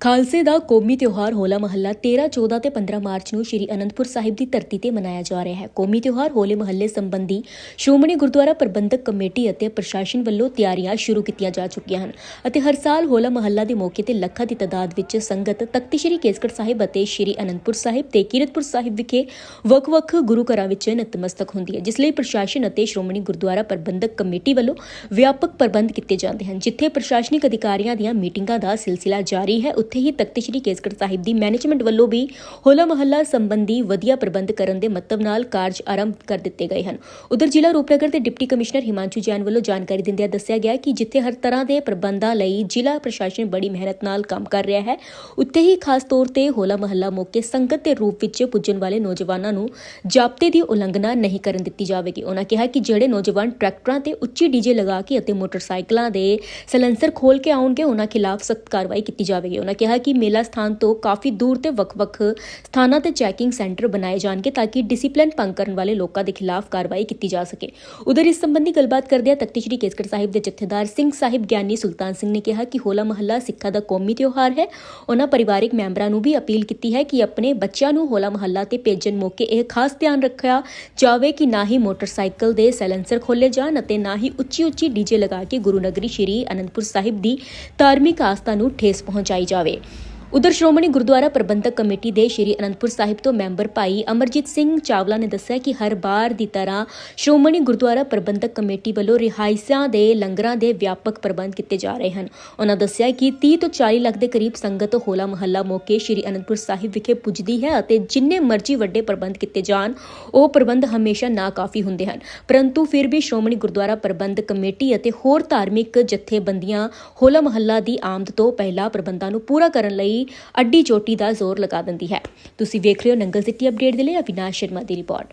ਖਾਲਸੇ ਦਾ ਕੌਮੀ ਤਿਉਹਾਰ ਹੋਲਾ ਮਹੱਲਾ 13, 14 ਤੇ 15 ਮਾਰਚ ਨੂੰ ਸ੍ਰੀ ਅਨੰਦਪੁਰ ਸਾਹਿਬ ਦੀ ਧਰਤੀ ਤੇ ਮਨਾਇਆ ਜਾ ਰਿਹਾ ਹੈ। ਕੌਮੀ ਤਿਉਹਾਰ ਹੋਲੇ ਮਹੱਲੇ ਸੰਬੰਧੀ ਸ਼੍ਰੋਮਣੀ ਗੁਰਦੁਆਰਾ ਪ੍ਰਬੰਧਕ ਕਮੇਟੀ ਅਤੇ ਪ੍ਰਸ਼ਾਸਨ ਵੱਲੋਂ ਤਿਆਰੀਆਂ ਸ਼ੁਰੂ ਕੀਤੀਆਂ ਜਾ ਚੁੱਕੀਆਂ ਹਨ ਅਤੇ ਹਰ ਸਾਲ ਹੋਲਾ ਮਹੱਲਾ ਦੇ ਮੌਕੇ ਤੇ ਲੱਖਾਂ ਦੀ ਤਾਦਾਦ ਵਿੱਚ ਸੰਗਤ ਤਖਤ ਸ੍ਰੀ ਕੇਸਗੜ੍ਹ ਸਾਹਿਬ ਅਤੇ ਸ੍ਰੀ ਅਨੰਦਪੁਰ ਸਾਹਿਬ ਤੇ ਕੀਰਤਪੁਰ ਸਾਹਿਬ ਵਿਖੇ ਵੱਖ-ਵੱਖ ਗੁਰੂ ਘਰਾਂ ਵਿੱਚ ਨਤਮਸਤਕ ਹੁੰਦੀ ਹੈ ਜਿਸ ਲਈ ਪ੍ਰਸ਼ਾਸਨ ਅਤੇ ਸ਼੍ਰੋਮਣੀ ਗੁਰਦੁਆਰਾ ਪ੍ਰਬੰਧਕ ਕਮੇਟੀ ਵੱਲੋਂ ਵਿਆਪਕ ਪ੍ਰਬੰਧ ਕੀਤੇ ਜਾਂਦੇ ਹਨ ਜਿੱਥੇ ਪ੍ਰਸ਼ਾਸਨਿਕ ਅਧਿਕਾਰੀਆਂ ਦੀਆਂ ਮੀਟਿੰਗਾਂ ਦਾ ਸਿਲਸਿਲਾ ਜਾਰੀ ਹੈ ਉੱਥੇ ਹੀ ਤਖਤ ਸ੍ਰੀ ਕੇਸਗੜ੍ਹ ਸਾਹਿਬ ਦੀ ਮੈਨੇਜਮੈਂਟ ਵੱਲੋਂ ਵੀ ਹੋਲਾ ਮਹੱਲਾ ਸੰਬੰਧੀ ਵਧੀਆ ਪ੍ਰਬੰਧ ਕਰਨ ਦੇ ਮਤਲਬ ਨਾਲ ਕਾਰਜ ਆਰੰਭ ਕਰ ਦਿੱਤੇ ਗਏ ਹਨ। ਉਧਰ ਜ਼ਿਲ੍ਹਾ ਰੂਪਨਗਰ ਦੇ ਡਿਪਟੀ ਕਮਿਸ਼ਨਰ ਹਿਮਾਂਸ਼ੂ ਜੈਨ ਵੱਲੋਂ ਜਾਣਕਾਰੀ ਦਿੰਦਿਆਂ ਦੱਸਿਆ ਗਿਆ ਕਿ ਜਿੱਥੇ ਹਰ ਤਰ੍ਹਾਂ ਦੇ ਪ੍ਰਬੰਧਾਂ ਲਈ ਜ਼ਿਲ੍ਹਾ ਪ੍ਰਸ਼ਾਸਨ ਬੜੀ ਮਿਹਨਤ ਨਾਲ ਕੰਮ ਕਰ ਰਿਹਾ ਹੈ, ਉੱਥੇ ਹੀ ਖਾਸ ਤੌਰ ਤੇ ਹੋਲਾ ਮਹੱਲਾ ਮੌਕੇ ਸੰਗਤ ਦੇ ਰੂਪ ਵਿੱਚ ਪੁੱਜਣ ਵਾਲੇ ਨੌਜਵਾਨਾਂ ਨੂੰ ਜਾਬਤੇ ਦੀ ਉਲੰਘਣਾ ਨਹੀਂ ਕਰਨ ਦਿੱਤੀ ਜਾਵੇਗੀ। ਉਹਨਾਂ ਕਿਹਾ ਕਿ ਜਿਹੜੇ ਨੌਜਵਾਨ ਟਰੈਕਟਰਾਂ ਤੇ ਉੱਚੀ ਡੀਜੇ ਲਗਾ ਕੇ ਅਤੇ ਮੋਟਰਸਾਈਕਲਾਂ ਦੇ ਸਲੈਂਸਰ ਖੋਲ ਕੇ ਆਉਣਗੇ ਉਹਨਾਂ ਖਿਲਾਫ ਸਖਤ ਕਾਰਵਾਈ ਕੀਤੀ ਜਾਵੇਗੀ। ਉਹਨਾਂ ਕਿਹਾ ਕਿ ਮੇਲਾ ਸਥਾਨ ਤੋਂ ਕਾਫੀ ਦੂਰ ਤੇ ਵੱਖ-ਵੱਖ ਸਥਾਨਾਂ ਤੇ ਚੈਕਿੰਗ ਸੈਂਟਰ ਬਣਾਏ ਜਾਣਗੇ ਤਾਂ ਕਿ ਡਿਸਪਲਿਨ ਭੰਗ ਕਰਨ ਵਾਲੇ ਲੋਕਾਂ ਦੇ ਖਿਲਾਫ ਕਾਰਵਾਈ ਕੀਤੀ ਜਾ ਸਕੇ। ਉਧਰ ਇਸ ਸੰਬੰਧੀ ਗੱਲਬਾਤ ਕਰਦਿਆਂ ਤਖਤੀ ਸ੍ਰੀ ਕੇਸਗੜ ਸਾਹਿਬ ਦੇ ਜਥੇਦਾਰ ਸਿੰਘ ਸਾਹਿਬ ਗਿਆਨੀ ਸੁਲਤਾਨ ਸਿੰਘ ਨੇ ਕਿਹਾ ਕਿ ਹੋਲਾ ਮਹੱਲਾ ਸਿੱਖਾਂ ਦਾ ਕੌਮੀ ਤਿਉਹਾਰ ਹੈ। ਉਹਨਾਂ ਪਰਿਵਾਰਕ ਮੈਂਬਰਾਂ ਨੂੰ ਵੀ ਅਪੀਲ ਕੀਤੀ ਹੈ ਕਿ ਆਪਣੇ ਬੱਚਿਆਂ ਨੂੰ ਹੋਲਾ ਮਹੱਲਾ ਤੇ ਭੇਜਣ ਮੌਕੇ ਇਹ ਖਾਸ ਧਿਆਨ ਰੱਖਿਆ ਜਾਵੇ ਕਿ ਨਾ ਹੀ ਮੋਟਰਸਾਈਕਲ ਦੇ ਸੈਲੈਂਸਰ ਖੋਲੇ ਜਾਣ ਅਤੇ ਨਾ ਹੀ ਉੱਚੀ-ਉੱਚੀ ਡੀਜੇ ਲਗਾ ਕੇ ਗੁਰੂ ਨਗਰੀ ਸ਼੍ਰੀ ਅਨੰਦਪੁਰ ਸਾਹਿਬ ਦੀ ਧਾਰਮਿਕ ਆਸਥਾ ਨੂੰ ਠੇਸ ਪਹੁੰਚਾਈ ਜਾਵੇ। away. ਉਧਰ ਸ਼੍ਰੋਮਣੀ ਗੁਰਦੁਆਰਾ ਪ੍ਰਬੰਧਕ ਕਮੇਟੀ ਦੇ ਸ਼੍ਰੀ ਅਨੰਦਪੁਰ ਸਾਹਿਬ ਤੋਂ ਮੈਂਬਰ ਭਾਈ ਅਮਰਜੀਤ ਸਿੰਘ ਚਾਵਲਾ ਨੇ ਦੱਸਿਆ ਕਿ ਹਰ ਵਾਰ ਦੀ ਤਰ੍ਹਾਂ ਸ਼੍ਰੋਮਣੀ ਗੁਰਦੁਆਰਾ ਪ੍ਰਬੰਧਕ ਕਮੇਟੀ ਵੱਲੋਂ ਰਿਹਾਇਸ਼ਾਂ ਦੇ ਲੰਗਰਾਂ ਦੇ ਵਿਆਪਕ ਪ੍ਰਬੰਧ ਕੀਤੇ ਜਾ ਰਹੇ ਹਨ। ਉਹਨਾਂ ਦੱਸਿਆ ਕਿ 30 ਤੋਂ 40 ਲੱਖ ਦੇ ਕਰੀਬ ਸੰਗਤ ਹੋਲਾ ਮਹੱਲਾ ਮੌਕੇ ਸ਼੍ਰੀ ਅਨੰਦਪੁਰ ਸਾਹਿਬ ਵਿਖੇ ਪੁੱਜਦੀ ਹੈ ਅਤੇ ਜਿੰਨੇ ਮਰਜ਼ੀ ਵੱਡੇ ਪ੍ਰਬੰਧ ਕੀਤੇ ਜਾਣ, ਉਹ ਪ੍ਰਬੰਧ ਹਮੇਸ਼ਾ ਨਾਕਾਫੀ ਹੁੰਦੇ ਹਨ। ਪਰੰਤੂ ਫਿਰ ਵੀ ਸ਼੍ਰੋਮਣੀ ਗੁਰਦੁਆਰਾ ਪ੍ਰਬੰਧਕ ਕਮੇਟੀ ਅਤੇ ਹੋਰ ਧਾਰਮਿਕ ਜਥੇਬੰਦੀਆਂ ਹੋਲਾ ਮਹੱਲਾ ਦੀ ਆਮਦ ਤੋਂ ਪਹਿਲਾਂ ਪ੍ਰਬੰਧਾਂ ਨੂੰ ਪੂਰਾ ਕਰਨ ਲਈ ਅੱਡੀ ਚੋਟੀ ਦਾ ਜ਼ੋਰ ਲਗਾ ਦਿੰਦੀ ਹੈ। ਤੁਸੀਂ ਵੇਖ ਰਹੇ ਹੋ ਨੰਗਲ ਸਿਟੀ ਅਪਡੇਟ ਦੇ ਲਈ ਅਵਿਨਾਸ਼ ਸ਼ਰਮਾ ਦੀ ਰਿਪੋਰਟ।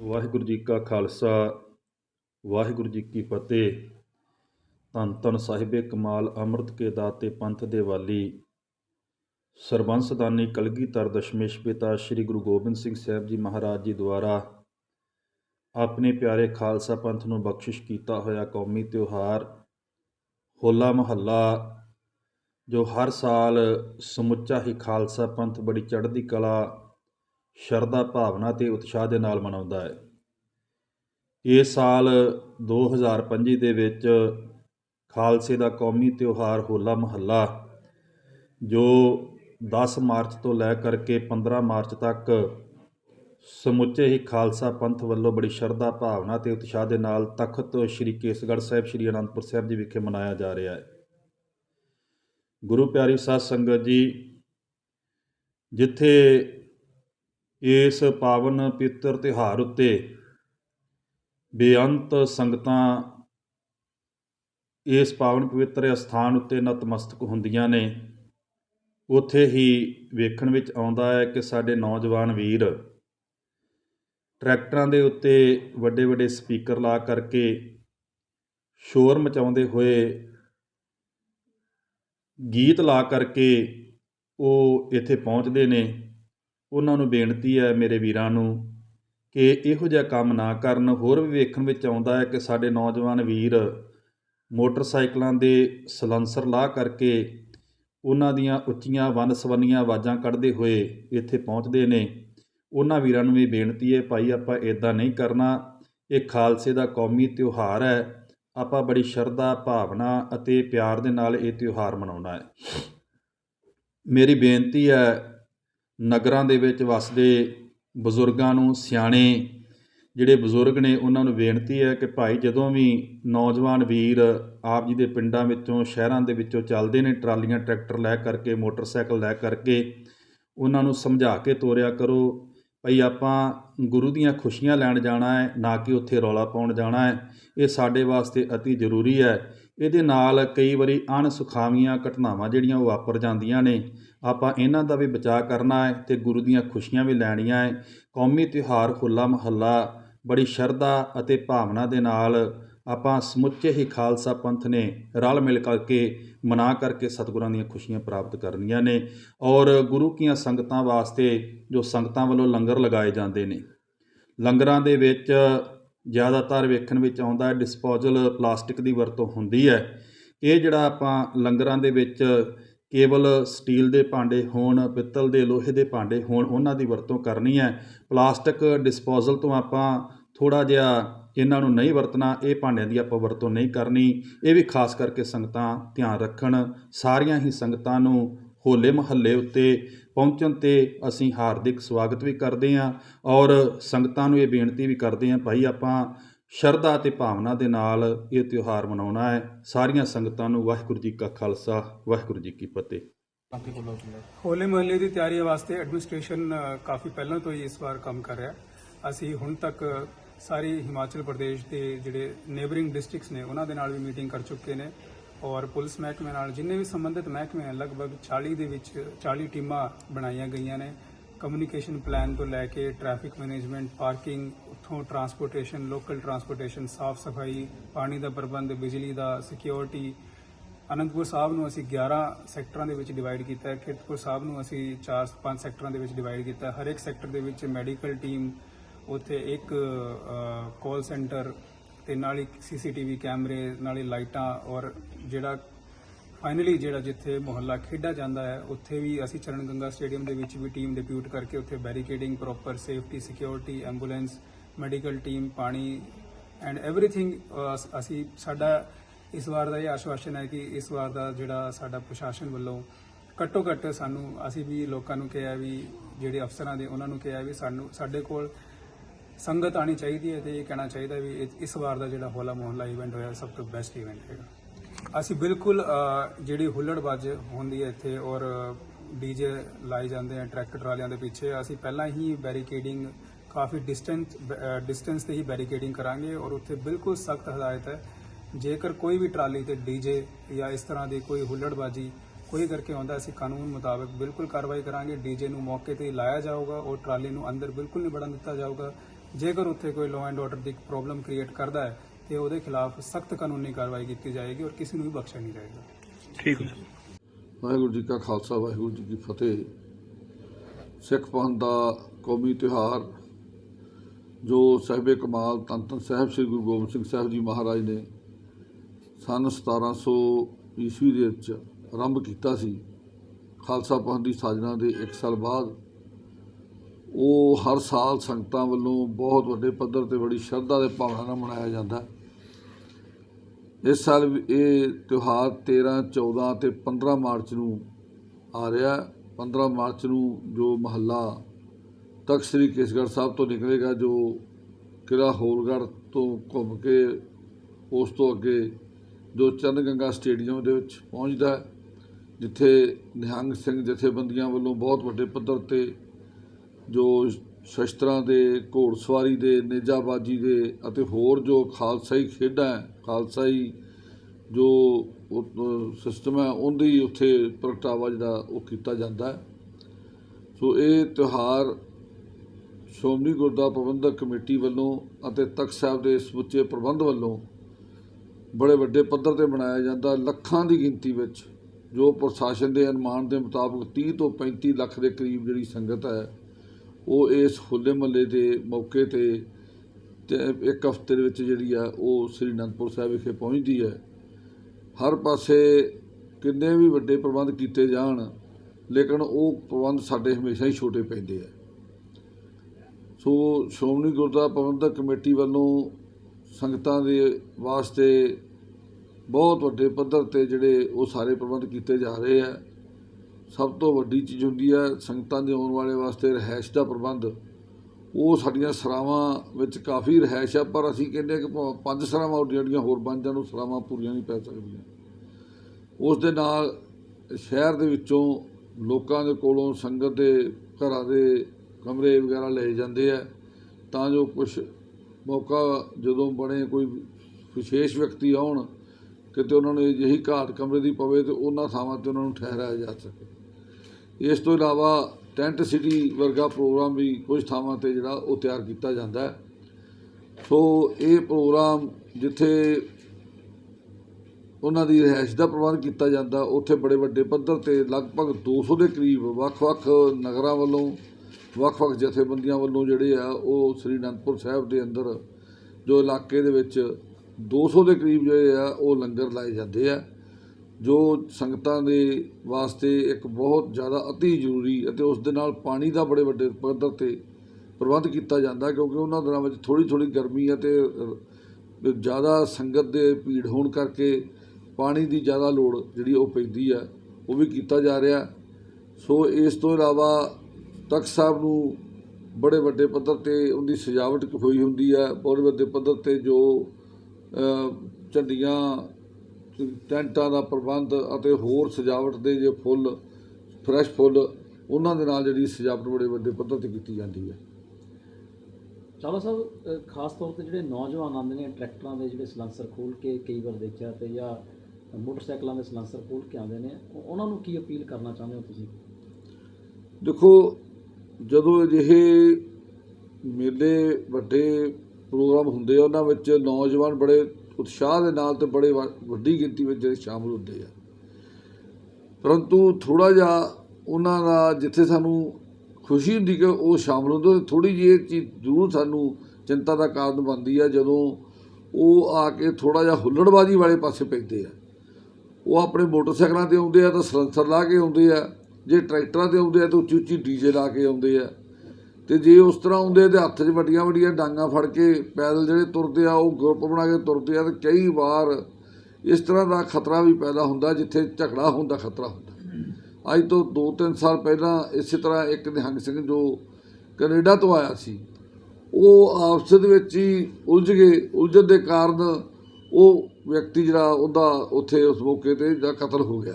ਵਾਹਿਗੁਰੂ ਜੀ ਕਾ ਖਾਲਸਾ, ਵਾਹਿਗੁਰੂ ਜੀ ਕੀ ਫਤਿਹ। ਧੰਨ ਧੰਨ ਸਾਹਿਬੇ ਕਮਾਲ ਅੰਮ੍ਰਿਤ ਕੇ ਦਾਤੇ ਪੰਥ ਦੇ ਵਾਲੀ ਸਰਬੰਸ ਦਾਨੀ ਕਲਗੀਧਰ ਦਸ਼ਮੇਸ਼ ਪਿਤਾ ਸ੍ਰੀ ਗੁਰੂ ਗੋਬਿੰਦ ਸਿੰਘ ਸਾਹਿਬ ਜੀ ਮਹਾਰਾਜ ਜੀ ਦੁਆਰਾ ਆਪਣੇ ਪਿਆਰੇ ਖਾਲਸਾ ਪੰਥ ਨੂੰ ਬਖਸ਼ਿਸ਼ ਕੀਤਾ ਹੋਇਆ ਕੌਮੀ ਤਿਉਹਾਰ ਹੋਲਾ ਮਹੱਲਾ ਜੋ ਹਰ ਸਾਲ ਸਮੁੱਚਾ ਹੀ ਖਾਲਸਾ ਪੰਥ ਬੜੀ ਚੜ੍ਹਦੀ ਕਲਾ, ਸ਼ਰਧਾ ਭਾਵਨਾ ਤੇ ਉਤਸ਼ਾਹ ਦੇ ਨਾਲ ਮਨਾਉਂਦਾ ਹੈ। ਇਸ ਸਾਲ 2025 ਦੇ ਵਿੱਚ ਖਾਲਸੇ ਦਾ ਕੌਮੀ ਤਿਉਹਾਰ ਹੋਲਾ ਮਹੱਲਾ, ਜੋ 10 ਮਾਰਚ ਤੋਂ ਲੈ ਕਰਕੇ 15 ਮਾਰਚ ਤੱਕ ਸਮੁੱਚੇ ਹੀ ਖਾਲਸਾ ਪੰਥ ਵੱਲੋਂ ਬੜੀ ਸ਼ਰਧਾ ਭਾਵਨਾ ਤੇ ਉਤਸ਼ਾਹ ਦੇ ਨਾਲ ਤਖਤ ਸ੍ਰੀ ਕੇਸਗੜ੍ਹ ਸਾਹਿਬ, ਸ੍ਰੀ ਅਨੰਦਪੁਰ ਸਾਹਿਬ ਜੀ ਵਿਖੇ ਮਨਾਇਆ ਜਾ ਰਿਹਾ ਹੈ। ਗੁਰੂ ਪਿਆਰੀ ਸਾਧ ਸੰਗਤ ਜੀ, ਜਿੱਥੇ ਇਸ ਪਾਵਨ ਪਵਿੱਤਰ ਤਿਉਹਾਰ ਉੱਤੇ ਬੇਅੰਤ ਸੰਗਤਾਂ ਇਸ ਪਾਵਨ ਪਵਿੱਤਰ ਅਸਥਾਨ ਉੱਤੇ ਨਤਮਸਤਕ ਹੁੰਦੀਆਂ ਨੇ, ਉੱਥੇ ਹੀ ਵੇਖਣ ਵਿੱਚ ਆਉਂਦਾ ਹੈ ਕਿ ਸਾਡੇ ਨੌਜਵਾਨ ਵੀਰ ਟਰੈਕਟਰਾਂ ਦੇ ਉੱਤੇ ਵੱਡੇ ਵੱਡੇ ਸਪੀਕਰ ਲਾ ਕਰਕੇ ਸ਼ੋਰ ਮਚਾਉਂਦੇ ਹੋਏ ਗੀਤ ਲਾ ਕਰਕੇ ਉਹ ਇੱਥੇ ਪਹੁੰਚਦੇ ਨੇ। ਉਹਨਾਂ ਨੂੰ ਬੇਨਤੀ ਹੈ ਮੇਰੇ ਵੀਰਾਂ ਨੂੰ ਕਿ ਇਹੋ ਜਿਹਾ ਕੰਮ ਨਾ ਕਰਨ। ਹੋਰ ਵੀ ਵੇਖਣ ਵਿੱਚ ਆਉਂਦਾ ਹੈ ਕਿ ਸਾਡੇ ਨੌਜਵਾਨ ਵੀਰ ਮੋਟਰਸਾਈਕਲਾਂ ਦੇ ਸਲੈਂਸਰ ਲਾ ਕਰਕੇ ਉਹਨਾਂ ਦੀਆਂ ਉੱਚੀਆਂ ਵੰਨ-ਸਵੰਨੀਆਂ ਆਵਾਜ਼ਾਂ ਕੱਢਦੇ ਹੋਏ ਇੱਥੇ ਪਹੁੰਚਦੇ ਨੇ। ਉਹਨਾਂ ਵੀਰਾਂ ਨੂੰ ਵੀ ਬੇਨਤੀ ਹੈ, ਭਾਈ, ਆਪਾਂ ਇਦਾਂ ਨਹੀਂ ਕਰਨਾ। ਇਹ ਖਾਲਸੇ ਦਾ ਕੌਮੀ ਤਿਉਹਾਰ ਹੈ। ਆਪਾਂ ਬੜੀ ਸ਼ਰਧਾ, ਭਾਵਨਾ ਅਤੇ ਪਿਆਰ ਦੇ ਨਾਲ ਇਹ ਤਿਉਹਾਰ ਮਨਾਉਣਾ ਹੈ। ਮੇਰੀ ਬੇਨਤੀ ਹੈ, ਨਗਰਾਂ ਦੇ ਵਿੱਚ ਵਸਦੇ ਬਜ਼ੁਰਗਾਂ ਨੂੰ, ਸਿਆਣੇ ਜਿਹੜੇ ਬਜ਼ੁਰਗ ਨੇ, ਉਹਨਾਂ ਨੂੰ ਬੇਨਤੀ ਹੈ ਕਿ ਭਾਈ ਜਦੋਂ ਵੀ ਨੌਜਵਾਨ ਵੀਰ ਆਪ ਜੀ ਦੇ ਪਿੰਡਾਂ ਵਿੱਚੋਂ, ਸ਼ਹਿਰਾਂ ਦੇ ਵਿੱਚੋਂ ਚੱਲਦੇ ਨੇ, ਟਰਾਲੀਆਂ, ਟਰੈਕਟਰ ਲੈ ਕਰਕੇ, ਮੋਟਰਸਾਈਕਲ ਲੈ ਕਰਕੇ, ਉਹਨਾਂ ਨੂੰ ਸਮਝਾ ਕੇ ਤੋਰਿਆ ਕਰੋ ਭਈ ਆਪਾਂ ਗੁਰੂ ਦੀਆਂ ਖੁਸ਼ੀਆਂ ਲੈਣ ਜਾਣਾ ਹੈ, ਨਾ ਕਿ ਉੱਥੇ ਰੌਲਾ ਪਾਉਣ ਜਾਣਾ ਹੈ। ਇਹ ਸਾਡੇ ਵਾਸਤੇ ਅਤੀ ਜ਼ਰੂਰੀ ਹੈ। ਇਹਦੇ ਨਾਲ ਕਈ ਵਾਰੀ ਅਣਸੁਖਾਵੀਆਂ ਘਟਨਾਵਾਂ ਜਿਹੜੀਆਂ ਉਹ ਵਾਪਰ ਜਾਂਦੀਆਂ ਨੇ। ਆਪਾਂ ਇਹਨਾਂ ਦਾ ਵੀ ਬਚਾਅ ਕਰਨਾ ਹੈ ਤੇ ਗੁਰੂ ਦੀਆਂ ਖੁਸ਼ੀਆਂ ਵੀ ਲੈਣੀਆਂ ਹੈ। ਕੌਮੀ ਤਿਉਹਾਰ ਹੋਲਾ ਮਹੱਲਾ, ਬੜੀ ਸ਼ਰਧਾ ਅਤੇ ਭਾਵਨਾ ਦੇ ਨਾਲ ਆਪਾਂ ਸਮੁੱਚੇ ਹੀ ਖਾਲਸਾ ਪੰਥ ਨੇ ਰਲ ਮਿਲ ਕਰਕੇ, ਮਨਾ ਕਰਕੇ ਸਤਿਗੁਰਾਂ ਦੀਆਂ ਖੁਸ਼ੀਆਂ ਪ੍ਰਾਪਤ ਕਰਨੀਆਂ ਨੇ ਔਰ ਗੁਰੂ ਕੀਆਂ ਸੰਗਤਾਂ ਵਾਸਤੇ ਜੋ ਸੰਗਤਾਂ ਵੱਲੋਂ ਲੰਗਰ ਲਗਾਏ ਜਾਂਦੇ ਨੇ। ਲੰਗਰਾਂ ਦੇ ਵਿੱਚ ਜ਼ਿਆਦਾਤਰ ਵੇਖਣ ਵਿੱਚ ਆਉਂਦਾ ਹੈ ਡਿਸਪੋਜ਼ਲ ਪਲਾਸਟਿਕ ਦੀ ਵਰਤੋਂ ਹੁੰਦੀ ਹੈ। ਇਹ ਜਿਹੜਾ ਆਪਾਂ ਲੰਗਰਾਂ ਦੇ ਵਿੱਚ ਕੇਵਲ ਸਟੀਲ ਦੇ ਭਾਂਡੇ ਹੋਣ, ਪਿੱਤਲ ਦੇ ਲੋਹੇ ਦੇ ਭਾਂਡੇ ਹੋਣ, ਉਹਨਾਂ ਦੀ ਵਰਤੋਂ ਕਰਨੀ ਹੈ। ਪਲਾਸਟਿਕ ਡਿਸਪੋਜ਼ਲ ਤੋਂ ਆਪਾਂ ਥੋੜਾ ਜਿਹਾ ਇਹਨਾਂ ਨੂੰ ਨਹੀਂ ਵਰਤਣਾ, ਇਹ ਭਾਂਡਿਆਂ ਦੀ ਆਪਾਂ ਵਰਤੋਂ ਨਹੀਂ ਕਰਨੀ। ਇਹ ਵੀ ਖਾਸ ਕਰਕੇ ਸੰਗਤਾਂ ਧਿਆਨ ਰੱਖਣ। ਸਾਰੀਆਂ ਹੀ ਸੰਗਤਾਂ ਨੂੰ ਹੋਲੇ ਮਹੱਲੇ ਉੱਤੇ ਪਹੁੰਚਣ ਤੇ ਅਸੀਂ ਹਾਰਦਿਕ ਸਵਾਗਤ ਵੀ ਕਰਦੇ ਹਾਂ ਔਰ ਸੰਗਤਾਂ ਨੂੰ ਇਹ ਬੇਨਤੀ ਵੀ ਕਰਦੇ ਹਾਂ, ਭਾਈ ਆਪਾਂ ਸ਼ਰਧਾ ਤੇ ਭਾਵਨਾ ਦੇ ਨਾਲ ਇਹ ਤਿਉਹਾਰ ਮਨਾਉਣਾ ਹੈ। ਸਾਰੀਆਂ ਸੰਗਤਾਂ ਨੂੰ ਵਾਹਿਗੁਰੂ ਜੀ ਕਾ ਖਾਲਸਾ, ਵਾਹਿਗੁਰੂ ਜੀ ਕੀ ਫਤਿਹ। ਹੋਲੇ ਮਹੱਲੇ ਦੀ ਤਿਆਰੀ ਵਾਸਤੇ ਐਡਮਿਨਿਸਟ੍ਰੇਸ਼ਨ ਕਾਫੀ ਪਹਿਲਾਂ ਤੋਂ ਹੀ ਇਸ ਵਾਰ ਕੰਮ ਕਰ ਰਿਹਾ। ਅਸੀਂ ਹੁਣ ਤੱਕ ਸਾਰੀ ਹਿਮਾਚਲ ਪ੍ਰਦੇਸ਼ ਦੇ ਜਿਹੜੇ ਨੇਬਰਿੰਗ ਡਿਸਟ੍ਰਿਕਟਸ ਨੇ, ਉਹਨਾਂ ਦੇ ਨਾਲ ਵੀ ਮੀਟਿੰਗ ਕਰ ਚੁੱਕੇ ਨੇ। ਔਰ ਪੁਲਿਸ ਮਹਿਕਮੇ ਨਾਲ ਜਿੰਨੇ ਵੀ ਸੰਬੰਧਿਤ ਮਹਿਕਮੇ ਹਨ ਲਗਭਗ 40 ਦੇ ਵਿੱਚ 40 ਟੀਮਾਂ ਬਣਾਈਆਂ ਗਈਆਂ ਨੇ। ਕਮਿਊਨੀਕੇਸ਼ਨ ਪਲਾਨ ਤੋਂ ਲੈ ਕੇ ਟ੍ਰੈਫਿਕ ਮੈਨੇਜਮੈਂਟ ਪਾਰਕਿੰਗ ਉੱਥੋਂ ਟਰਾਂਸਪੋਰਟੇਸ਼ਨ ਲੋਕਲ ਟਰਾਂਸਪੋਰਟੇਸ਼ਨ ਸਾਫ਼ ਸਫ਼ਾਈ, ਪਾਣੀ ਦਾ ਪ੍ਰਬੰਧ, ਬਿਜਲੀ ਦਾ ਸਿਕਿਉਰਿਟੀ ਅਨੰਦਪੁਰ ਸਾਹਿਬ ਨੂੰ ਅਸੀਂ 11 ਸੈਕਟਰਾਂ ਦੇ ਵਿੱਚ ਡਿਵਾਈਡ ਕੀਤਾ ਹੈ। ਕੀਰਤਪੁਰ ਸਾਹਿਬ ਨੂੰ ਅਸੀਂ 4-5 ਸੈਕਟਰਾਂ ਦੇ ਵਿੱਚ ਡਿਵਾਈਡ ਕੀਤਾ ਹੈ। ਹਰ ਇੱਕ ਸੈਕਟਰ ਦੇ ਵਿੱਚ ਮੈਡੀਕਲ ਟੀਮ ਉੱਥੇ ਇੱਕ ਕਾਲ ਸੈਂਟਰ ਤੇ ਨਾਲ ਹੀ ਸੀਸੀਟੀਵੀ ਕੈਮਰੇ, ਨਾਲੇ ਲਾਈਟਾਂ ਔਰ ਜਿਹੜਾ ਫਾਈਨਲੀ ਜਿਹੜਾ ਜਿੱਥੇ ਮੁਹੱਲਾ ਖੇਡਿਆ ਜਾਂਦਾ ਹੈ, ਉੱਥੇ ਵੀ ਅਸੀਂ ਚਰਨ ਗੰਗਾ ਸਟੇਡੀਅਮ ਦੇ ਵਿੱਚ ਵੀ ਟੀਮ ਡਿਪਿਊਟ ਕਰਕੇ ਉੱਥੇ barricading proper safety security ambulance medical team ਪਾਣੀ ਐਂਡ ਐਵਰੀਥਿੰਗ ਅਸੀਂ, ਸਾਡਾ ਇਸ ਵਾਰ ਦਾ ਇਹ ਆਸ਼ਵਾਸਨ ਹੈ ਕਿ ਇਸ ਵਾਰ ਦਾ ਜਿਹੜਾ ਸਾਡਾ ਪ੍ਰਸ਼ਾਸਨ ਵੱਲੋਂ ਘੱਟੋ ਘੱਟ ਸਾਨੂੰ, ਅਸੀਂ ਵੀ ਲੋਕਾਂ ਨੂੰ ਕਿਹਾ ਵੀ, ਜਿਹੜੇ ਅਫਸਰਾਂ ਦੇ, ਉਹਨਾਂ ਨੂੰ ਕਿਹਾ ਵੀ ਸਾਨੂੰ, ਸਾਡੇ ਕੋਲ ਸੰਗਤ ਆਣੀ ਚਾਹੀਦੀ ਹੈ ਤੇ ਇਹ ਕਹਿਣਾ ਚਾਹੀਦਾ ਵੀ ਇਹ- ਇਸ ਵਾਰ ਦਾ ਜਿਹੜਾ ਹੋਲਾ ਮੁਹੱਲਾ ਇਵੈਂਟ ਹੋਇਆ ਸਭ ਤੋਂ ਬੈਸਟ ਇਵੈਂਟ ਹੈਗਾ। ਅਸੀਂ ਬਿਲਕੁਲ ਅ, ਜਿਹੜੀ ਹੁੱਲੜਬਾਜ਼ ਹੁੰਦੀ ਹੈ ਇੱਥੇ ਔਰ ਡੀਜੇ ਲਾਏ ਜਾਂਦੇ ਆ ਟਰੈਕਟਰ ਟਰਾਲਿਆਂ ਦੇ ਪਿੱਛੇ ਅਸੀਂ ਪਹਿਲਾਂ ਹੀ ਬੈਰੀਕੇਡਿੰਗ ਕਾਫੀ ਡਿਸਟੈਂਸ ਡਿਸਟੈਂਸ ਤੇ ਹੀ ਬੈਰੀਕੇਡਿੰਗ ਕਰਾਂਗੇ ਔਰ ਉੱਥੇ ਬਿਲਕੁਲ ਸਖਤ ਹਦਾਇਤ ਹੈ ਜੇਕਰ ਕੋਈ ਵੀ ਟਰਾਲੀ ਤੇ ਡੀਜੇ ਜਾਂ ਇਸ ਤਰ੍ਹਾਂ ਦੀ ਕੋਈ ਹੁੱਲੜਬਾਜੀ ਕੋਈ ਕਰਕੇ ਆਉਂਦਾ ਅਸੀਂ ਕਾਨੂੰਨ ਮੁਤਾਬਕ ਬਿਲਕੁਲ ਕਾਰਵਾਈ ਕਰਾਂਗੇ। ਡੀਜੇ ਨੂੰ ਮੌਕੇ ਤੇ ਹੀ ਲਾਇਆ ਜਾਊਗਾ ਔਰ ਟਰਾਲੀ ਨੂੰ ਅੰਦਰ ਬਿਲਕੁਲ ਨਹੀਂ ਵੜਨ ਦਿੱਤਾ ਜਾਊਗਾ। ਜੇਕਰ ਉੱਥੇ ਕੋਈ ਲਾਅ ਐਂਡ ਆਰਡਰ ਦੀ ਪ੍ਰੋਬਲਮ ਕ੍ਰੀਏਟ ਕਰਦਾ ਹੈ ਤੇ ਉਹਦੇ ਖਿਲਾਫ ਸਖਤ ਕਾਨੂੰਨੀ ਕਾਰਵਾਈ ਕੀਤੀ ਜਾਏਗੀ ਔਰ ਕਿਸੇ ਨੂੰ ਵੀ ਬਖਸ਼ਿਆ ਨਹੀਂ ਜਾਏਗਾ। ਵਾਹਿਗੁਰੂ ਜੀ ਕਾ ਖਾਲਸਾ ਵਾਹਿਗੁਰੂ ਜੀ ਕੀ ਫਤਿਹ। ਸਿੱਖ ਪੰਥ ਦਾ ਕੌਮੀ ਤਿਉਹਾਰ ਜੋ ਸਾਹਿਬੇ ਕਮਾਲ ਧੰਨ ਸਾਹਿਬ ਸ੍ਰੀ ਗੁਰੂ ਗੋਬਿੰਦ ਸਿੰਘ ਸਾਹਿਬ ਜੀ ਮਹਾਰਾਜ ਨੇ ਸਨ 1700 ਈਸਵੀ ਦੇ ਵਿੱਚ ਆਰੰਭ ਕੀਤਾ ਸੀ ਖਾਲਸਾ ਪੰਥ ਦੀ ਸਾਜਨਾ ਦੇ 1 ਸਾਲ ਬਾਅਦ। ਉਹ ਹਰ ਸਾਲ ਸੰਗਤਾਂ ਵੱਲੋਂ ਬਹੁਤ ਵੱਡੇ ਪੱਧਰ ਤੇ ਬੜੀ ਸ਼ਰਧਾ ਦੇ ਭਾਵਨਾ ਨਾਲ ਮਨਾਇਆ ਜਾਂਦਾ ਇਸ ਸਾਲ ਵੀ ਇਹ ਤਿਉਹਾਰ 13 14 ਤੇ 15 ਮਾਰਚ ਨੂੰ ਆ ਰਿਹਾ ਹੈ। 15 ਮਾਰਚ ਨੂੰ ਜੋ ਮਹੱਲਾ ਤਖਤ ਸ੍ਰੀ ਕੇਸਗੜ੍ਹ ਸਾਹਿਬ ਤੋਂ ਨਿਕਲੇਗਾ, ਜੋ ਕਿਲਾ ਹੋਲਗੜ੍ਹ ਤੋਂ ਘੁੰਮ ਕੇ ਉਸ ਤੋਂ ਅੱਗੇ ਜੋ ਚੰਨ ਗੰਗਾ ਸਟੇਡੀਅਮ ਦੇ ਵਿੱਚ ਪਹੁੰਚਦਾ ਜਿੱਥੇ ਨਿਹੰਗ ਸਿੰਘ ਜਥੇਬੰਦੀਆਂ ਵੱਲੋਂ ਬਹੁਤ ਵੱਡੇ ਪੱਧਰ ਤੇ ਜੋ ਸ਼ਸਤਰਾਂ ਦੇ, ਘੋੜਸਵਾਰੀ ਦੇ, ਨੇਜਾਬਾਜੀ ਦੇ ਅਤੇ ਹੋਰ ਜੋ ਖਾਲਸਾਈ ਖੇਡਾਂ ਹੈ ਖਾਲਸਾਈ ਜੋ ਸਿਸਟਮ ਹੈ, ਉਹਦੀ ਉੱਥੇ ਪ੍ਰਗਟਾਵਾ ਜਿਹੜਾ ਉਹ ਕੀਤਾ ਜਾਂਦਾ ਸੋ ਇਹ ਤਿਉਹਾਰ ਸ਼੍ਰੋਮਣੀ ਗੁਰਦੁਆਰਾ ਪ੍ਰਬੰਧਕ ਕਮੇਟੀ ਵੱਲੋਂ ਅਤੇ ਤਖਤ ਸਾਹਿਬ ਦੇ ਸਮੁੱਚੇ ਪ੍ਰਬੰਧ ਵੱਲੋਂ ਬੜੇ ਵੱਡੇ ਪੱਧਰ ਤੇ ਮਨਾਇਆ ਜਾਂਦਾ। ਲੱਖਾਂ ਦੀ ਗਿਣਤੀ ਵਿੱਚ ਜੋ ਪ੍ਰਸ਼ਾਸਨ ਦੇ ਅਨੁਮਾਨ ਦੇ ਮੁਤਾਬਕ 30 ਤੋਂ 35 ਲੱਖ ਦੇ ਕਰੀਬ ਜਿਹੜੀ ਸੰਗਤ ਹੈ ਉਹ ਇਸ ਹੋਲੇ ਮਹੱਲੇ ਦੇ ਮੌਕੇ ਤੇ ਇੱਕ ਹਫ਼ਤੇ ਦੇ ਵਿੱਚ ਜਿਹੜੀ ਆ, ਉਹ ਸ੍ਰੀ ਅਨੰਦਪੁਰ ਸਾਹਿਬ ਵਿਖੇ ਪਹੁੰਚਦੀ ਹੈ। ਹਰ ਪਾਸੇ ਕਿੰਨੇ ਵੀ ਵੱਡੇ ਪ੍ਰਬੰਧ ਕੀਤੇ ਜਾਣ, ਲੇਕਿਨ ਉਹ ਪ੍ਰਬੰਧ ਸਾਡੇ ਹਮੇਸ਼ਾ ਹੀ ਛੋਟੇ ਪੈਂਦੇ ਆ। ਸੋ ਸ਼੍ਰੋਮਣੀ ਗੁਰਦੁਆਰਾ ਪ੍ਰਬੰਧਕ ਕਮੇਟੀ ਵੱਲੋਂ ਸੰਗਤਾਂ ਦੇ ਵਾਸਤੇ ਬਹੁਤ ਵੱਡੇ ਪੱਧਰ ਤੇ ਜਿਹੜੇ ਉਹ ਸਾਰੇ ਪ੍ਰਬੰਧ ਕੀਤੇ ਜਾ ਰਹੇ ਆ। ਸਭ ਤੋਂ ਵੱਡੀ ਚੀਜ਼ ਹੁੰਦੀ ਹੈ ਸੰਗਤਾਂ ਦੇ ਆਉਣ ਵਾਲੇ ਵਾਸਤੇ ਰਹਿائش ਦਾ ਪ੍ਰਬੰਧ। ਉਹ ਸਾਡੀਆਂ ਸਰਾਵਾਂ ਵਿੱਚ ਕਾਫੀ ਰਹਿائش ਆ, ਪਰ ਅਸੀਂ ਕਹਿੰਦੇ ਕਿ ਪੰਜ ਸਰਾਵਾਂ ਜਿਹੜੀਆਂ ਹੋਰ ਬਣ ਜਾਣ ਉਹ ਸਰਾਵਾਂ ਪੂਰੀਆਂ ਨਹੀਂ ਪੈ ਸਕਦੀਆਂ। ਉਸ ਦੇ ਨਾਲ ਸ਼ਹਿਰ ਦੇ ਵਿੱਚੋਂ ਲੋਕਾਂ ਦੇ ਕੋਲੋਂ ਸੰਗਤ ਦੇ ਘਰਾਂ ਦੇ ਕਮਰੇ ਵਗੈਰਾ ਲਏ ਜਾਂਦੇ ਆ। ਤਾਂ ਜੋ ਕੁਝ ਮੌਕਾ ਜਦੋਂ ਬਣੇ, ਕੋਈ ਵਿਸ਼ੇਸ਼ ਵਿਅਕਤੀ ਆਉਣ, ਕਿਤੇ ਉਹਨਾਂ ਨੂੰ ਅਜਿਹੀ ਘਾਟ ਕਮਰੇ ਦੀ ਪਵੇ ਤੇ ਉਹਨਾਂ ਥਾਵਾਂ ਤੇ ਉਹਨਾਂ ਨੂੰ ਠਹਿਰਾਇਆ ਜਾ ਸਕੇ। ਇਸ ਤੋਂ ਇਲਾਵਾ ਟੈਂਟ ਸਿਟੀ ਵਰਗਾ ਪ੍ਰੋਗਰਾਮ ਵੀ ਕੁਝ ਥਾਵਾਂ ਤੇ ਜਿਹੜਾ ਉਹ ਤਿਆਰ ਕੀਤਾ ਜਾਂਦਾ ਹੈ। ਸੋ ਇਹ ਪ੍ਰੋਗਰਾਮ ਜਿੱਥੇ ਉਹਨਾਂ ਦੀ ਰਿਹਾਇਸ਼ ਦਾ ਪ੍ਰਬੰਧ ਕੀਤਾ ਜਾਂਦਾ, ਉੱਥੇ ਬੜੇ ਵੱਡੇ ਪੱਧਰ ਤੇ ਲਗਭਗ 200 ਦੇ ਕਰੀਬ ਵੱਖ-ਵੱਖ ਨਗਰਾਂ ਵੱਲੋਂ, ਵੱਖ-ਵੱਖ ਜਥੇਬੰਦੀਆਂ ਵੱਲੋਂ ਜਿਹੜੇ ਆ, ਉਹ ਸ੍ਰੀ ਅਨੰਦਪੁਰ ਸਾਹਿਬ ਦੇ ਅੰਦਰ ਜੋ ਇਲਾਕੇ ਦੇ ਵਿੱਚ 200 ਦੇ ਕਰੀਬ ਜਿਹੜੇ ਆ, ਉਹ ਲੰਗਰ ਲਾਏ ਜਾਂਦੇ ਆ। ਜੋ ਸੰਗਤਾਂ ਦੇ ਵਾਸਤੇ ਇੱਕ ਬਹੁਤ ਜ਼ਿਆਦਾ ਅਤੀ ਜ਼ਰੂਰੀ ਅਤੇ ਉਸ ਦੇ ਨਾਲ ਪਾਣੀ ਦਾ ਬੜੇ ਵੱਡੇ ਪੱਧਰ ਤੇ ਪ੍ਰਬੰਧ ਕੀਤਾ ਜਾਂਦਾ, ਕਿਉਂਕਿ ਉਹਨਾਂ ਦਿਨਾਂ ਵਿੱਚ ਥੋੜ੍ਹੀ ਥੋੜ੍ਹੀ ਗਰਮੀ ਅਤੇ ਜ਼ਿਆਦਾ ਸੰਗਤ ਦੇ ਭੀੜ ਹੋਣ ਕਰਕੇ ਪਾਣੀ ਦੀ ਜ਼ਿਆਦਾ ਲੋੜ ਜਿਹੜੀ ਉਹ ਪੈਂਦੀ ਹੈ ਉਹ ਵੀ ਕੀਤਾ ਜਾ ਰਿਹਾ। ਸੋ ਇਸ ਤੋਂ ਇਲਾਵਾ ਤਖਤ ਸਾਹਿਬ ਨੂੰ ਬੜੇ ਵੱਡੇ ਪੱਧਰ ਤੇ ਉਹਦੀ ਸਜਾਵਟ ਹੋਈ ਹੁੰਦੀ ਹੈ ਬਹੁਤ ਵੱਡੇ ਪੱਧਰ ਤੇ ਜੋ ਝੰਡੀਆਂ ਟੈਂਟਾਂ ਦਾ ਪ੍ਰਬੰਧ ਅਤੇ ਹੋਰ ਸਜਾਵਟ ਦੇ ਜੇ ਫੁੱਲ ਫਰੈਸ਼ ਫੁੱਲ ਉਹਨਾਂ ਦੇ ਨਾਲ ਜਿਹੜੀ ਸਜਾਵਟ ਬੜੇ ਵੱਡੇ ਪੱਧਰ ਤੇ ਕੀਤੀ ਜਾਂਦੀ ਹੈ। ਚਾਲਾ ਸਾਹਿਬ ਅ, ਖਾਸ ਤੌਰ ਤੇ ਜਿਹੜੇ ਨੌਜਵਾਨ ਆਉਂਦੇ ਨੇ ਟਰੈਕਟਰਾਂ ਦੇ ਜਿਹੜੇ ਸਲਾਂਸਰ ਖੋਲ ਕੇ ਕਈ ਵਾਰ ਦੇਖਿਆ ਤੇ ਜਾਂ ਮੋਟਰਸਾਈਕਲਾਂ ਦੇ ਸਲਾਂਸਰ ਖੋਲ ਕੇ ਆਉਂਦੇ ਨੇ ਉਹ- ਉਹਨਾਂ ਨੂੰ ਕੀ ਅਪੀਲ ਕਰਨਾ ਚਾਹੁੰਦੇ ਹੋ ਤੁਸੀਂ? ਦੇਖੋ ਜਦੋਂ ਅਜਿਹੇ ਮੇਲੇ ਵੱਡੇ ਪ੍ਰੋਗਰਾਮ ਹੁੰਦੇ ਆ ਉਹਨਾਂ ਵਿੱਚ ਨੌਜਵਾਨ ਬੜੇ ਉਤਸ਼ਾਹ ਦੇ ਨਾਲ ਤੇ ਬੜੇ ਵ- ਵੱਡੀ ਗਿਣਤੀ ਵਿੱਚ ਜਿਹੜੇ ਸ਼ਾਮਲ ਹੁੰਦੇ ਆ। ਪਰੰਤੂ ਥੋੜਾ ਜਿਹਾ ਉਹਨਾਂ ਦਾ ਜਿੱਥੇ ਸਾਨੂੰ ਖੁਸ਼ੀ ਹੁੰਦੀ ਕਿ ਉਹ ਸ਼ਾਮਲ ਹੁੰਦੇ ਥੋੜੀ ਜਿਹੀ ਇਹ ਚੀਜ਼ ਜ਼ਰੂਰ ਸਾਨੂੰ ਚਿੰਤਾ ਦਾ ਕਾਰਨ ਬਣਦੀ ਆ, ਜਦੋਂ ਉਹ ਆ ਕੇ ਥੋੜਾ ਜਿਹਾ ਹੁੱਲੜਬਾਜੀ ਵਾਲੇ ਪਾਸੇ ਪੈਂਦੇ ਆ। ਉਹ ਆਪਣੇ ਮੋਟਰਸਾਈਕਲਾਂ ਤੇ ਆਉਂਦੇ ਆ ਤਾਂ ਸਲੰਸਰ ਲਾ ਕੇ ਆਉਂਦੇ ਆ, ਜੇ ਟਰੈਕਟਰਾਂ ਤੇ ਆਉਂਦੇ ਆ ਤਾਂ ਉੱਚੀ ਉੱਚੀ ਡੀਜੇ ਲਾ ਕੇ ਆਉਂਦੇ ਆ। ਤੇ ਜੇ ਉਸ ਤਰ੍ਹਾਂ ਹੁੰਦੇ ਆ ਤੇ ਹੱਥ 'ਚ ਵੱਡੀਆਂ ਵੱਡੀਆਂ ਡਾਂਗਾਂ ਫੜ ਕੇ ਪੈਦਲ ਜਿਹੜੇ ਤੁਰਦੇ ਆ, ਉਹ ਗਰੁੱਪ ਬਣਾ ਕੇ ਤੁਰਦੇ ਆ ਤੇ ਕਈ ਵਾਰ ਇਸ ਤਰ੍ਹਾਂ ਦਾ ਖਤਰਾ ਵੀ ਪੈਦਾ ਹੁੰਦਾ ਜਿੱਥੇ ਝਗੜਾ ਹੋਣ ਦਾ ਖਤਰਾ ਹੁੰਦਾ। ਅੱਜ ਤੋਂ 2-3 ਸਾਲ ਪਹਿਲਾਂ ਇਸੇ ਤਰ੍ਹਾਂ ਇੱਕ ਨਿਹੰਗ ਸਿੰਘ ਜੋ ਕੈਨੇਡਾ ਤੋਂ ਆਇਆ ਸੀ, ਉਹ ਆਪਸ ਦੇ ਵਿੱਚ ਹੀ ਉਲਝ ਗਏ। ਉਲਝਣ ਦੇ ਕਾਰਨ ਉਹ ਵਿਅਕਤੀ ਜਿਹੜਾ ਉਹਦਾ ਉੱਥੇ ਉਸ ਮੌਕੇ ਤੇ ਦਾ ਕਤਲ ਹੋ ਗਿਆ।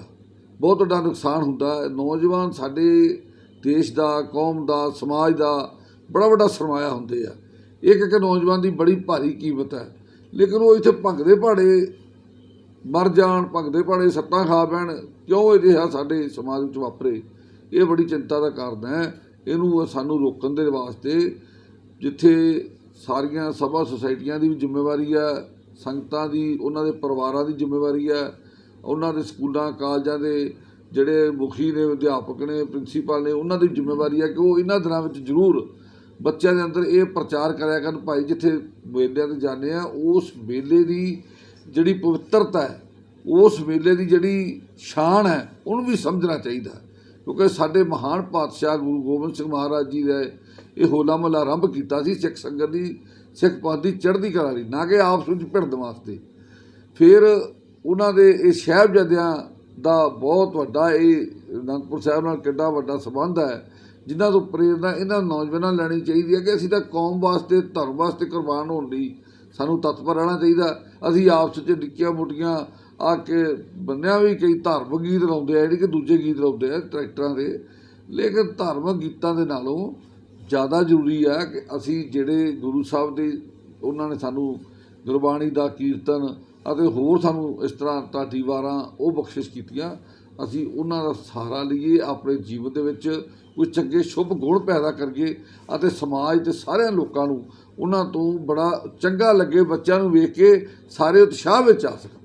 ਬਹੁਤ ਵੱਡਾ ਨੁਕਸਾਨ ਹੁੰਦਾ। ਨੌਜਵਾਨ ਸਾਡੇ ਦੇਸ਼ ਦਾ, ਕੌਮ ਦਾ, ਸਮਾਜ ਦਾ ਬੜਾ ਵੱਡਾ ਸਰਮਾਇਆ ਹੁੰਦੇ ਆ। ਇੱਕ ਇੱਕ ਨੌਜਵਾਨ ਦੀ ਬੜੀ ਭਾਰੀ ਕੀਮਤ ਹੈ। ਲੇਕਿਨ ਉਹ ਇੱਥੇ ਭੰਗਦੇ ਭਾੜੇ, ਮਰ ਜਾਣ, ਭੰਗਦੇ ਭਾੜੇ, ਸੱਟਾਂ ਖਾ ਪੈਣ, ਕਿਉਂ ਅਜਿਹਾ ਸਾਡੇ ਸਮਾਜ ਵਿੱਚ ਵਾਪਰੇ? ਇਹ ਬੜੀ ਚਿੰਤਾ ਦਾ ਕਾਰਨ ਹੈ। ਇਹਨੂੰ ਸਾਨੂੰ ਰੋਕਣ ਦੇ ਵਾਸਤੇ ਜਿੱਥੇ ਸਾਰੀਆਂ ਸਭਾ ਸੁਸਾਇਟੀਆਂ ਦੀ ਵੀ ਜ਼ਿੰਮੇਵਾਰੀ ਹੈ, ਸੰਗਤਾਂ ਦੀ, ਉਹਨਾਂ ਦੇ ਪਰਿਵਾਰਾਂ ਦੀ ਜ਼ਿੰਮੇਵਾਰੀ ਹੈ, ਉਹਨਾਂ ਦੇ ਸਕੂਲਾਂ, ਕਾਲਜਾਂ ਦੇ ਜਿਹੜੇ ਮੁਖੀ ਨੇ, ਅਧਿਆਪਕ ਨੇ, ਪ੍ਰਿੰਸੀਪਲ ਨੇ, ਉਹਨਾਂ ਦੀ ਜ਼ਿੰਮੇਵਾਰੀ ਹੈ ਕਿ ਉਹ ਇਹਨਾਂ ਦਿਨਾਂ ਵਿੱਚ ਜ਼ਰੂਰ ਬੱਚਿਆਂ ਦੇ ਅੰਦਰ ਇਹ ਪ੍ਰਚਾਰ ਕਰਿਆ ਕਰਨ ਭਾਈ ਜਿੱਥੇ ਮੇਲਿਆਂ ਤੇ ਜਾਂਦੇ ਆ, ਉਸ ਮੇਲੇ ਦੀ ਜਿਹੜੀ ਪਵਿੱਤਰਤਾ ਹੈ, ਉਸ ਮੇਲੇ ਦੀ ਜਿਹੜੀ ਸ਼ਾਨ ਹੈ, ਉਹਨੂੰ ਵੀ ਸਮਝਣਾ ਚਾਹੀਦਾ ਕਿਉਂਕਿ ਸਾਡੇ ਮਹਾਨ ਪਾਤਸ਼ਾਹ ਗੁਰੂ ਗੋਬਿੰਦ ਸਿੰਘ ਮਹਾਰਾਜ ਜੀ ਨੇ ਇਹ ਹੋਲਾ ਮਹੱਲਾ ਆਰੰਭ ਕੀਤਾ ਸੀ, ਸਿੱਖ ਸੰਗਤ ਦੀ, ਸਿੱਖ ਪੰਥ ਦੀ ਚੜ੍ਹਦੀ ਕਲਾ ਲਈ, ਨਾ ਕਿ ਆਪਸ ਵਿੱਚ ਭਿੜਨ ਵਾਸਤੇ। ਫਿਰ ਉਹਨਾਂ ਦੇ ਇਹ ਸਾਹਿਬਜ਼ਾਦਿਆਂ ਦਾ ਬਹੁਤ ਵੱਡਾ ਇਹ ਅਨੰਦਪੁਰ ਸਾਹਿਬ ਨਾਲ ਕਿੰਨਾ ਵੱਡਾ ਸੰਬੰਧ ਹੈ, ਜਿਨ੍ਹਾਂ ਤੋਂ ਪ੍ਰੇਰਨਾ ਇਹਨਾਂ ਨੌਜਵਾਨਾਂ ਲੈਣੀ ਚਾਹੀਦੀ ਹੈ ਕਿ ਅਸੀਂ ਤਾਂ ਕੌਮ ਵਾਸਤੇ, ਧਰਮ ਵਾਸਤੇ ਕੁਰਬਾਨ ਹੋਣ ਲਈ ਸਾਨੂੰ ਤਤਪਰ ਰਹਿਣਾ ਚਾਹੀਦਾ। ਅਸੀਂ ਆਪਸ ਵਿੱਚ ਨਿੱਕੀਆਂ ਮੋਟੀਆਂ ਆ ਕੇ ਬੰਨਿਆ ਵੀ ਕਈ ਧਾਰਮਿਕ ਗੀਤ ਲਾਉਂਦੇ ਆ, ਜਿਹੜੀ ਕਿ ਦੂਜੇ ਗੀਤ ਲਾਉਂਦੇ ਆ ਟਰੈਕਟਰਾਂ ਦੇ। ਲੇਕਿਨ ਧਾਰਮਿਕ ਗੀਤਾਂ ਦੇ ਨਾਲੋਂ ਜ਼ਿਆਦਾ ਜ਼ਰੂਰੀ ਆ ਕਿ ਅਸੀਂ ਜਿਹੜੇ ਗੁਰੂ ਸਾਹਿਬ ਦੇ, ਉਹਨਾਂ ਨੇ ਸਾਨੂੰ ਗੁਰਬਾਣੀ ਦਾ ਕੀਰਤਨ ਅਤੇ ਹੋਰ ਸਾਨੂੰ ਇਸ ਤਰ੍ਹਾਂ ਢਾਡੀ ਵਾਰਾਂ ਉਹ ਬਖਸ਼ਿਸ਼ ਕੀਤੀਆਂ, ਅਸੀਂ ਉਹਨਾਂ ਦਾ ਸਹਾਰਾ ਲਈਏ, ਆਪਣੇ ਜੀਵਨ ਦੇ ਵਿੱਚ ਕੋਈ ਚੰਗੇ ਸ਼ੁਭ ਗੁਣ ਪੈਦਾ ਕਰੀਏ ਅਤੇ ਸਮਾਜ ਦੇ ਸਾਰਿਆਂ ਲੋਕਾਂ ਨੂੰ ਉਹਨਾਂ ਤੋਂ ਬੜਾ ਚੰਗਾ ਲੱਗੇ ਬੱਚਿਆਂ ਨੂੰ ਵੇਖ ਕੇ ਸਾਰੇ ਉਤਸ਼ਾਹ ਵਿੱਚ ਆ ਸਕਣ।